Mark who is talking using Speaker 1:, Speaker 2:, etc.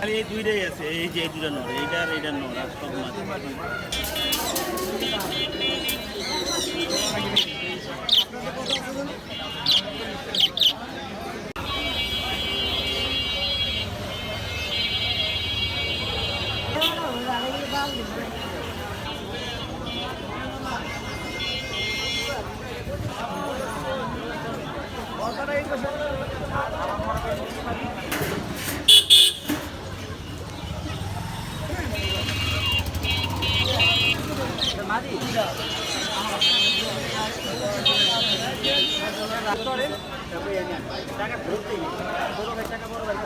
Speaker 1: আর এই দুইটাই আছে, এই যে এই দুটা নড় এইটা আর এইটা নড় আর সব মাছ Thank you. টাকা বড় ভাই টাকা বড় ভাই